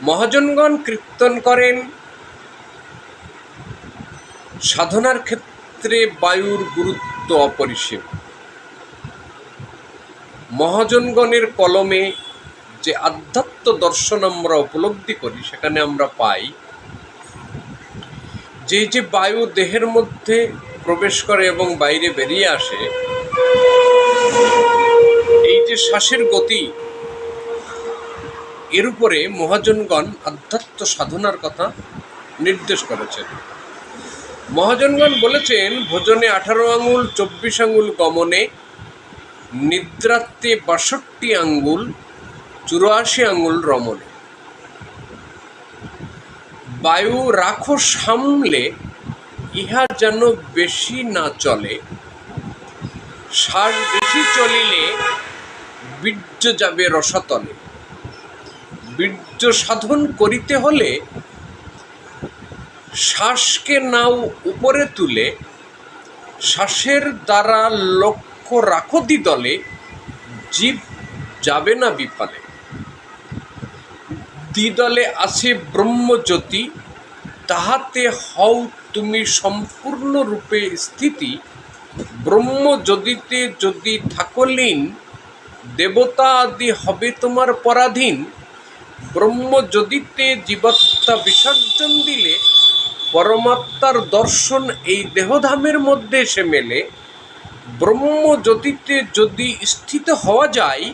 মহাজনগণ কীর্তন করেন। সাধনার ক্ষেত্রে বায়ুর গুরুত্ব অপরিসীম। মহাজনগণের কলমে যে আধ্যাত্ম দর্শন আমরা উপলব্ধি করি, সেখানে আমরা পাই যে যে বায়ু দেহের মধ্যে প্রবেশ করে এবং বাইরে বেরিয়ে আসে, এই যে শ্বাসের গতি এর উপরে মহাজনগণ আধ্যাত্ম সাধনার কথা নির্দেশ করেছেন। মহাজনগণ বলেছেন, ভোজনে আঠারো আঙুল, চব্বিশ আঙুল গমনে নিদ্রাতে বাষট্টি আঙ্গুল চুরাশি আঙুল রমনে। বায়ু রাখো সামলে ইহা যেন বেশি না চলে শ্বাস বেশি চলিলে বীর্য যাবে রসতলে। বীর্য সাধন করিতে হলে শ্বাসকে নাও উপরে তুলে, শ্বাসের দ্বারা লক্ষ্য রাখো দলে জীব যাবে না বিপালে দ্বিদলে আছে ব্রহ্মজ্যোতি, তাহাতে হও তুমি সম্পূর্ণরূপে স্থিতি। ব্রহ্মজ্যোতিতে যদি থাকলিন দেবতা আদি হবে তোমার পরাধীন। ব্রহ্মজ্যোতিতে জীবাত্মা বিসর্জন দিলে পরমাত্মার দর্শন এই দেহধামের মধ্যে এসে মেলে। ব্রহ্মজ্যোতিতে যদি স্থিত হওয়া যায়,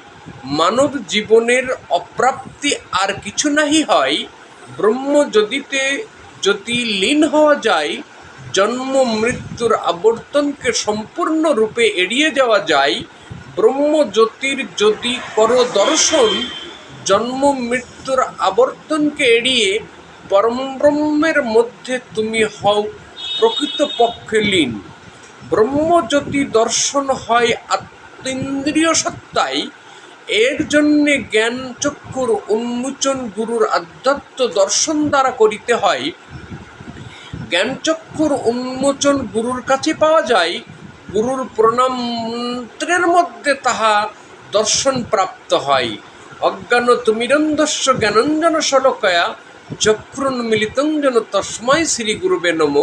মানব জীবনের অপ্রাপ্তি আর কিছু নাহি হয়। ব্রহ্মজ্যোতিতে যদি লীন হওয়া যায়, জন্ম মৃত্যুর আবর্তনকে সম্পূর্ণরূপে এড়িয়ে যাওয়া যায়, ব্রহ্মজ্যোতির যদি করো দর্শন জন্ম মৃত্যুর আবর্তনকে এড়িয়ে পরমব্রহ্মের মধ্যে তুমি হও প্রকৃতপক্ষে লীন। ব্রহ্মজ্যোতি দর্শন হয় আত্মেন্দ্রিয় সত্তায় এর জন্যে জ্ঞান চক্ষুর উন্মোচন গুরুর আধ্যাত্ম দর্শন দ্বারা করিতে হয়। জ্ঞানচক্ষুর উন্মোচন গুরুর কাছে পাওয়া যায়, গুরুর প্রণাম মন্ত্রের মধ্যে তাহা দর্শন প্রাপ্ত হয়। অজ্ঞান তুমিরন্ধস্য জ্ঞানঞ্জন সলকয়া শলকয়া চক্রুন্মিলিতঞ্জন তস্ময় শ্রী গুরুবে নম।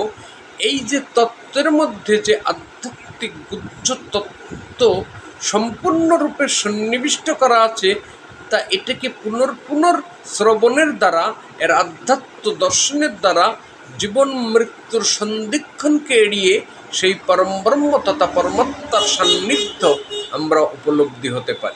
এই যে তত্ত্বের মধ্যে যে আধ্যাত্মিক গুজ্জ তত্ত্ব সম্পূর্ণরূপে সন্নিবিষ্ট করা আছে, তা এটাকে পুনর পুনর শ্রবণের দ্বারা, এর আধ্যাত্ম দর্শনের দ্বারা, জীবন মৃত্যুর সন্ধিক্ষণকে এড়িয়ে সেই পরম ব্রহ্ম তথা পরমাত্মার সান্নিধ্য আমরা উপলব্ধি হতে পারি।